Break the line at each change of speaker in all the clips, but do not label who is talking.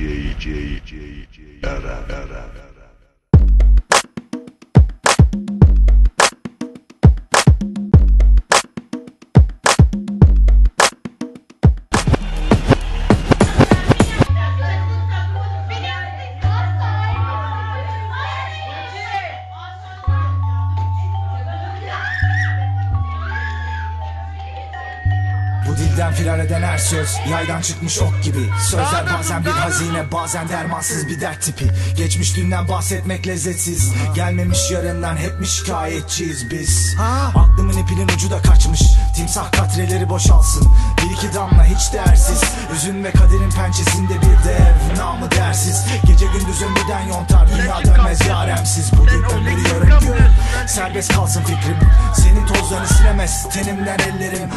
J J J J
Dilden firar eden her söz Yaydan çıkmış ok gibi. Sözler bazen bir hazine Bazen dermansız bir dert tipi. Geçmiş dünden bahsetmek lezzetsiz. Gelmemiş yarından hep mi şikayetçiyiz biz. Aklımın ipinin ucu da kaçmış. Timsah katreleri boşalsın. Bir iki damla hiç değersiz. Üzün ve kaderin pençesinde bir dev Namı dersiz. Gece gündüz ömrüden yontar Dünya dönmez yaremsiz. Bugün ömür yarın gün. Serbest kalsın fikrim. Senin tozlarını silemez Tenimden ellerim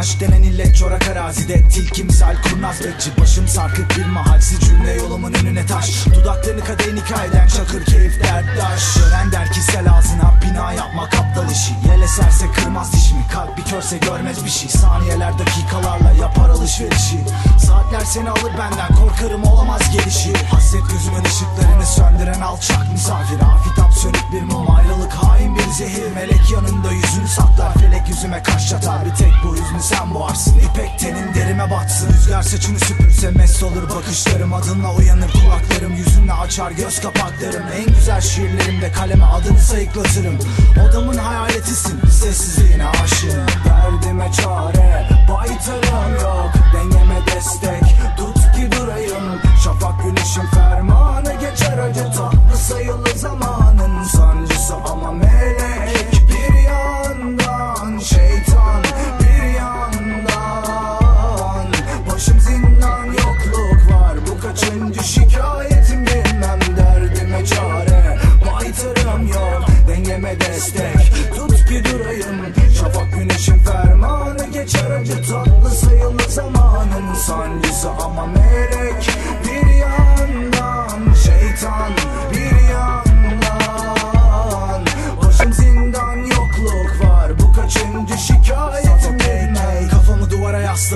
Aşk denen illet çorak arazide. Tilki misal kurnaz bekçi. Başım sarkık bir mahalsiz cümle yolumun önüne taş. Dudaklarını kadehin hikayeden Çakır keyif derttaş Gören der ki sel ağzına Bina yapmak işi Yel eserse kırmaz dişimi. Kalp bir körse görmez bir şey. Saniyeler dakikalarla yapar alışverişi. Saatler seni alır benden. Korkarım olamaz gelişi. Hasret gözümün ışıklarını söndüren alçak misafir. Afitap sönük bir mum. Ayrılık hain bir zehir. Melek yanında yüzünü saklar. Felek yüzüme kaş çatar Bir tek bu hüznü sen boğarsın. İpek tenin derime batsın. Rüzgar saçını süpürse mest olur. Bakışlarım Adınla uyanır. Kulaklarım Yüzünle açar. Göz kapaklarım. En güzel şiirlerimde kaleme adını sayıklatırım. Odamın hayaletisin Sessizliğine aşığım. Derdime çare Baytarım yok Dengeme destek sayılı zamanın sancısı ama melek bir yandan şeytan bir yandan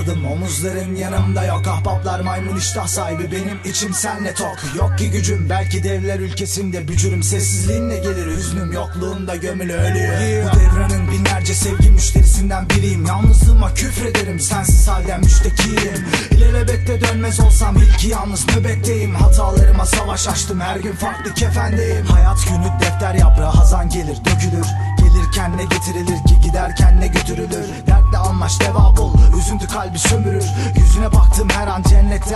duvara yasladım omuzlarım yanımda yok. Ahbaplar maymun iştah sahibi benim içim senle tok. Yok ki gücüm belki devler ülkesinde bücürüm. Sessizliğinle gelir hüznüm yokluğumda gömülü ölüyor Bu devranın binlerce sevgi müşterisinden biriyim. Yalnızlığıma küfrederim sensiz halden müştekiyim İlelebette dönmez olsam ilki yalnız nöbetteyim. Hatalarıma savaş açtım her gün farklı kefendeyim. Hayat günü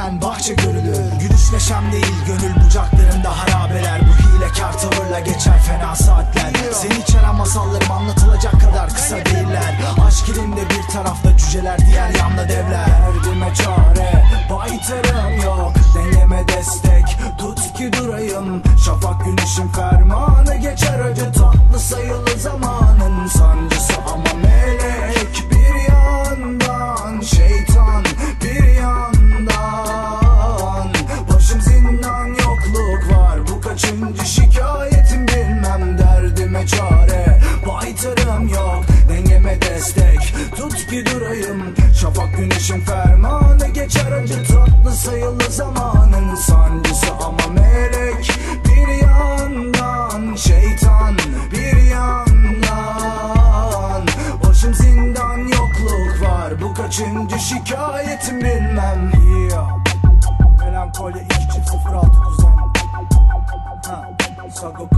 cennetten bahçe görülür Gülüş neşem değil. Gönül bucaklarımda harabeler. Bu hilekar tavırla geçer fena saatler. Seni içeren masallarım anlatılacak kadar kısa değiller. Aşk ilinde bir tarafta cüceler diğer yanda devler. Derdime çare baytarım yok. Dengeme destek tut ki durayım. Şafak güneşin fermanı geçer acı tatlı sayılı zamanın sancısı. Ama melek ki durayım. Şafak güneşin fermanı geçer acı tatlı sayılı zamanın sancısı. Ama melek bir yandan şeytan bir yandan. Başım zindan yokluk var. Bu kaçıncı şikayetim bilmem. Yeah. Melankolya 2 çift 06 kuzen Ha, Sago